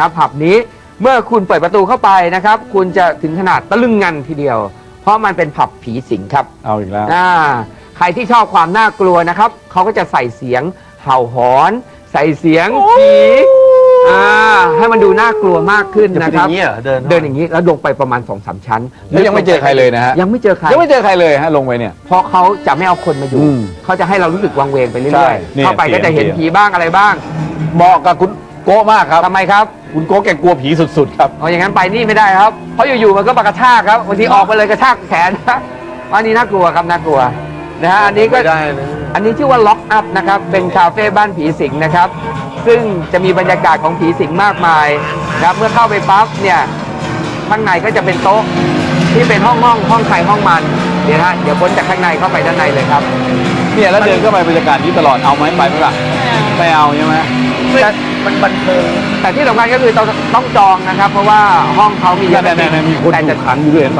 นะครับผับนี้เมื่อคุณเปิดประตูเข้าไปนะครับ คุณจะถึงขนาดตะลึงงันทีเดียว เพราะมันเป็นผับผีสิงครับเอาอีกแล้ว อ่าใครที่ชอบความน่ากลัวนะครับเขาก็จะใส่เสียงเห่าหอน ใส่เสียงผีอ่าให้มันดูน่ากลัวมากขึ้นจะเป็นะนคอรับย่างนี้เหรอเดินเดินอย่างนี้แล้วลงไปประมาณ2อสามชั้นแล้วยังไม่เจอใครเลยนะฮะ ยังไม่เจอใคร ยังไม่เจอใครเลยฮะลงไปเนี่ย เพราะเขาจะไม่เอาคนมาอยู่ อืมเขาจะให้เรารู้สึกวังเวงไปใช่เรื่อยนี่ๆ เข้าไปก็จะเห็นเสียง ผีบ้างอะไรบ้าง เหมาะกับคุณ โก้มากครับ ทำไมครับคุณโก้แกกลัวผีสุดๆครับเอาอย่างนั้นไปนี่ไม่ได้ครับเพราะอยู่ๆมันก็มากระชากครับบางทีออกมาเลยกระชากแขนนะอันนี้น่ากลัวครับน่ากลัวนะฮะอันนี้ก็ ไม่ได้เลยอันนี้ชื่อว่าล็อกอัพนะครับ เป็นคาเฟ่บ้านผีสิงนะครับ ซึ่งจะมีบรรยากาศของผีสิงมากมายนะครับ เมื่อเข้าไปปั๊บเนี่ย ข้างในก็จะเป็นโต๊ะที่เป็นห้องห้องห้องใครห้องมัน เดี๋ยวนะฮะ เดี๋ยวพ้นจากข้างในเข้าไปด้านในเลยครับ เนี่ยแล้วเดินเข้าไปบรรยากาศนี้ตลอดเอาไหมไปไหมล่ะไม่เอาใช่ไหม แต่ มันบันเทิงแต่ที่สำคัญก็คือต้องต้องจองนะครับ เพราะว่าห้องเขามีเยนั่อะนๆๆมีคนแต่ถูจะกขังอยู่ด้วยเห็นปะ